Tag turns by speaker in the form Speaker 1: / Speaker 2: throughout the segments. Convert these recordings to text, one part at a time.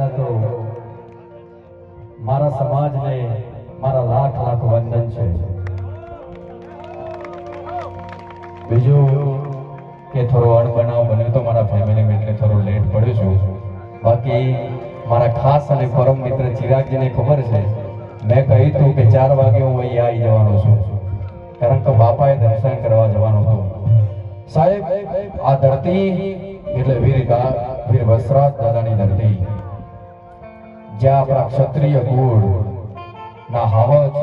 Speaker 1: પહેલા તો મારા સમાજને મારા લાખ લાખ વંદન છે. બીજું કે થોડો અણબનાવ બન્યો તો મારા ફેમિલી એટલે થોડો લેટ પડ્યો છું. બાકી મારા ખાસ અને પરમ મિત્ર ચિરાગજીને ખબર છે, મેં કહ્યું હતું કે ચાર વાગે હું અહીંયા આવી જવાનો છું. કારણ કે બાપાએ દર્શન કરવા જવાનું હતું. સાહેબ, આ ધરતી એટલે વીર વીર વસરાજ દાદાની ધરતી. જ્યાં આપણા ક્ષત્રિય કુળ ના હાવજ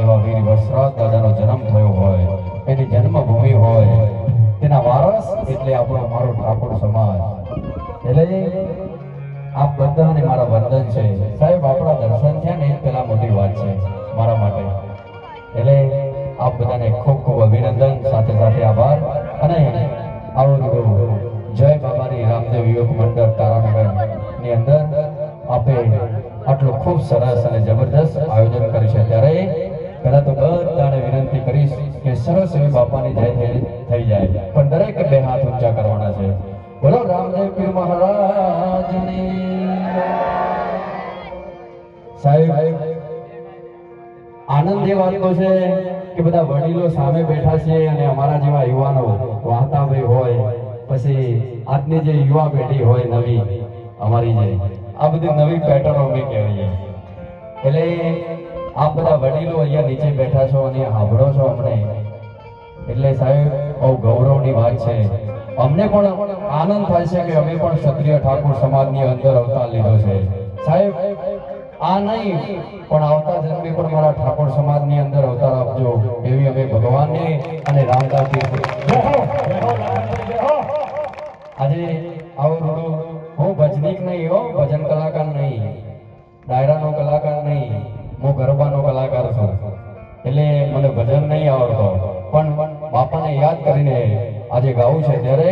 Speaker 1: એવા વીર વસરાજ દાદાનો જન્મ થયો હોય, એની જન્મભૂમિ હોય, તેના વારસ એટલે આપણો મારો ઠાકોર સમાજ. એટલે આપ બધાને મારા વંદન છે. સાહેબ, આપણા દર્શન થયા ને એ પેલા મોટી વાત છે મારા માટે. એટલે આપ બધાને ખૂબ ખૂબ અભિનંદન, સાથે સાથે આભાર. અને આવો જય બાબાની રામદેવ યોગ મંડળ તારાનગરની અંદર આપે આટલું ખૂબ સરસ અને જબરદસ્ત આયોજન કર્યું છે. ત્યારે પહેલા તો બધાને વિનંતી કરીશ કે સરસ એવી બાપાની જય થઈ જાય. પણ દરેકે બે હાથ ઊંચા કરવાના છે. બોલો રામદેવ પીર મહારાજની. સાહેબ, આનંદ એ વાતનો છે કે બધા વડીલો સામે બેઠા છે અને અમારા જેવા યુવાનો વાહતાભાઈ હોય. પછી આજની જે યુવા પેઢી હોય નવી, અમારી જે આ બધી નવી પેટર્નો અમે કહેવાય. એટલે આપ બધા વડીલો અહીંયા નીચે બેઠા છો અને સાંભળો છો અમને. એટલે સાહેબ, બહુ ગૌરવની વાત છે. અમને પણ આનંદ થાય છે કે અમે પણ ક્ષત્રિય ઠાકોર સમાજની અંદર અવતાર લીધો છે. સાહેબ, આ નહીં, પણ આવતા જન્મે પણ મારા ઠાકોર સમાજની અંદર અવતાર આપજો. એવી અમે ભગવાનને અને રામદાસજી આજે આવો રૂડો, હું ભજનીક નહીં હો, ભજન એટલે મને ભજન નહીં આવડતો. પણ બાપાને યાદ કરીને આજે ગાવું છે ત્યારે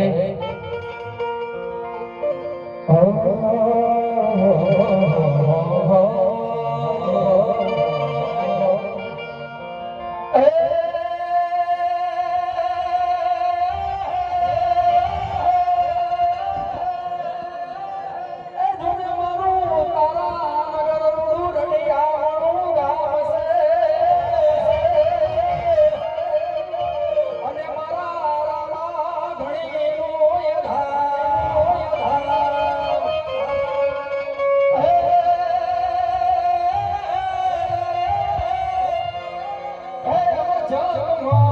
Speaker 2: Jump on.